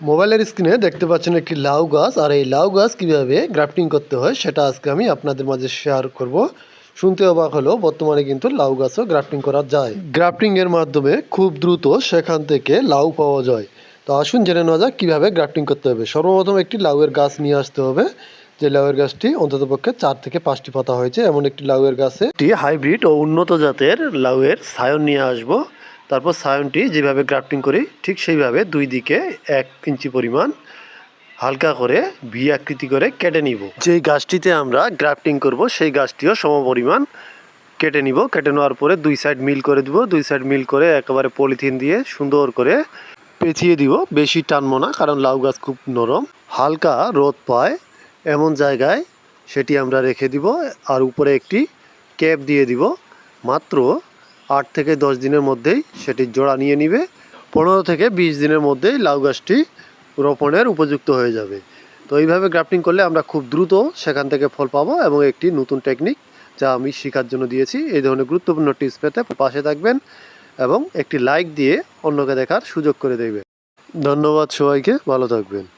মোবাইলের স্ক্রিনে দেখতে পাচ্ছেন একটি লাউ গাছ, আর এই লাউ গাছ কীভাবে গ্রাফটিং করতে হয় সেটা আজকে আমি আপনাদের মাঝে শেয়ার করব। শুনতে অবাক হলেও বর্তমানে কিন্তু লাউ গাছও গ্রাফটিং করা যায়। গ্রাফটিং এর মাধ্যমে খুব দ্রুত সেখান থেকে লাউ পাওয়া যায়। তো আসুন জেনে নেওয়া যাক কীভাবে গ্রাফটিং করতে হবে। সর্বপ্রথম একটি লাউয়ের গাছ নিয়ে আসতে হবে। যে লাউয়ের গাছটি অন্ততপক্ষে চার থেকে পাঁচটি পাতা হয়েছে, এমন একটি লাউয়ের গাছে একটি হাইব্রিড ও উন্নত জাতের লাউয়ের সায়ন নিয়ে আসব। তারপর সায়নটি যেভাবে গ্রাফটিং করি, ঠিক সেইভাবে দুই দিকে এক ইঞ্চি পরিমাণ হালকা করে ভি আকৃতি করে কেটে নিব। যেই গাছটিতে আমরা গ্রাফটিং করব, সেই গাছটিও সমপরিমাণ কেটে নিব। কেটে নেওয়ার পরে দুই সাইড মিল করে দিব। দুই সাইড মিল করে একেবারে পলিথিন দিয়ে সুন্দর করে পেঁচিয়ে দিব। বেশি টানবো না, কারণ লাউ গাছ খুব নরম। হালকা রোদ পায় এমন জায়গায় সেটি আমরা রেখে দিব। আর উপরে একটি ক্যাপ দিয়ে দিব। মাত্র আট থেকে দশ দিনের মধ্যেই সেটির জোড়া নিয়ে নিবে। পনেরো থেকে বিশ দিনের মধ্যেই লাউ গাছটি রোপণের উপযুক্ত হয়ে যাবে। তো এইভাবে গ্রাফটিং করলে আমরা খুব দ্রুত সেখান থেকে ফল পাবো এবং একটি নতুন টেকনিক যা আমি শেখার জন্য দিয়েছি। এই ধরনের গুরুত্বপূর্ণ টিপস পেতে পাশে থাকবেন এবং একটি লাইক দিয়ে অন্যকে দেখার সুযোগ করে দেবে। ধন্যবাদ সবাইকে, ভালো থাকবেন।